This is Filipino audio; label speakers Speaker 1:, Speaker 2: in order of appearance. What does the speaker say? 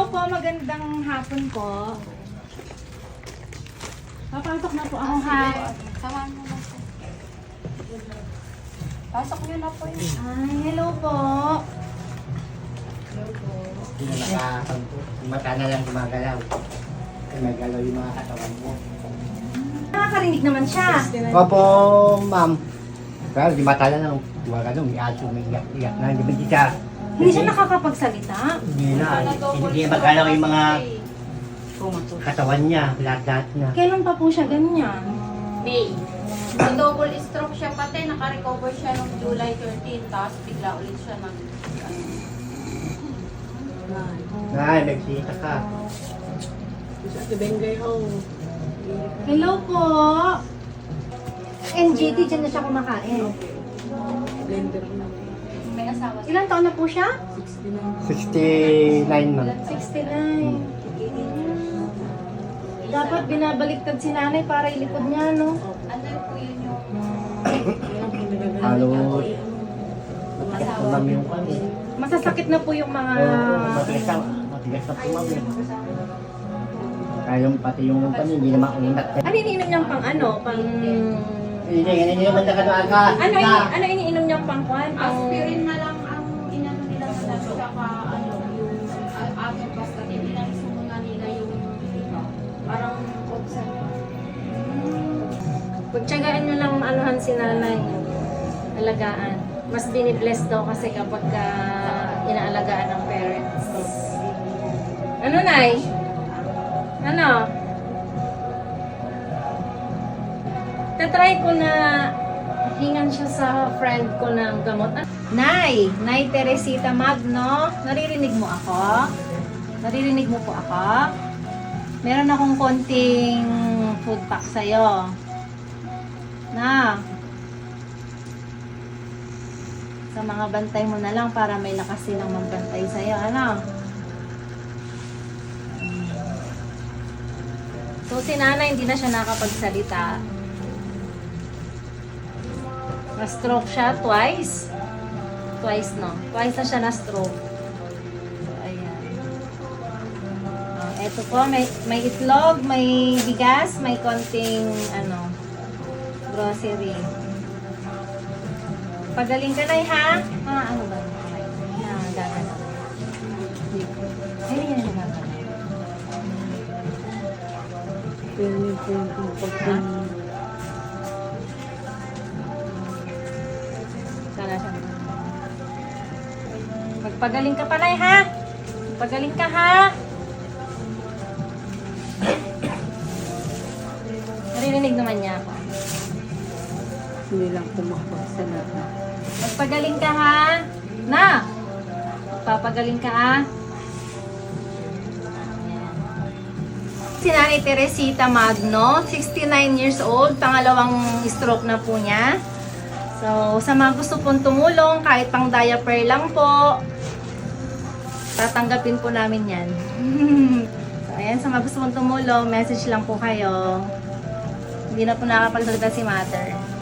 Speaker 1: Hello po, magandang hapon po. Papasok na po ako ha.
Speaker 2: Samahan mo na po. Pasok niyo na po yun.
Speaker 1: Ay, hello po.
Speaker 3: Hindi na nakakapagpo. Yung mata na lang gumagalaw. Gumagalaw yung mga katawan mo.
Speaker 1: Nakakarinig naman siya.
Speaker 3: Opo, ma'am. Pero di mata na lang. Gumagalaw, may aso, may iyak-iyak na. Hindi ba di siya?
Speaker 1: Hindi siya nakakapagsalita.
Speaker 3: Hindi na. Hindi na magalaw yung mga katawan niya. Lahat-lahat na.
Speaker 1: Kailan pa po siya ganyan?
Speaker 2: May. Na-double stroke siya pati. Naka-recover siya noong July 13. Tapos bigla ulit siya nag...
Speaker 3: Nay, nagsita ka.
Speaker 1: Hello po. NGT, dyan na siya kumakain.
Speaker 2: May asawa siya.
Speaker 1: Ilang taon na po siya?
Speaker 3: 69 ma'am.
Speaker 1: 69. Dapat binabaliktad si nanay para ilikod niya, no?
Speaker 2: Ano po yun yung
Speaker 3: Halos. Matigas na ma'am yung kami.
Speaker 1: Masasakit na po yung mga...
Speaker 3: Matigas na. Matigas na po ma'am. eh. Kaya yung pati yung kami, hindi na maunat.
Speaker 1: Ano iniinom niyang pang ano? Pang...
Speaker 3: Hindi, hindi naman na kanaga.
Speaker 1: Ano, ini, ano iniinom niyang pang kwan? Pang...
Speaker 2: aspirin na lang ang inano nila sa. Tsaka ano, yung ato basta hindi lang sumunga nila yung parang oxen.
Speaker 1: Pagtsagaan niyo lang anuhan si nanay. Alagaan. Mas binibless daw kasi kapag ah, inaalagaan ng parents. Ano, Nay? Ano? Tatry ko na hingan siya sa friend ko ng gamot. Ah, Nay! Nay Teresita Magno, naririnig mo ako? Naririnig mo po ako? Meron akong konting food pack sa'yo. Na. Sa mga bantay mo na lang para may lakas silang magbantay sa'yo. Ano? So, si nanay hindi na siya nakapagsalita. Na-stroke siya twice. Twice, no? Twice na siya na-stroke. So, ayan. Oh, eto po, may, may itlog, may bigas, may konting, ano, grocery. Pagaling ka na, ha? Ah, ano ba? Na, gagalaw. Ay, yan yung gagalaw. Sana Magpagaling ka panay ha? Magpagaling ka ha? Naririnig naman niya ako.
Speaker 4: Hindi lang kumapagsalata.
Speaker 1: Magpagaling ka ha? Na! Papagaling ka ha? Si Nanay Teresita Magno, 69 years old, pangalawang stroke na po niya. So, sa mga gusto pong tumulong, kahit pang diaper lang po, tatanggapin po namin yan. so, ayan, sa mga gusto pong tumulong, message lang po kayo. Hindi na po nakakapagsalita si Mother.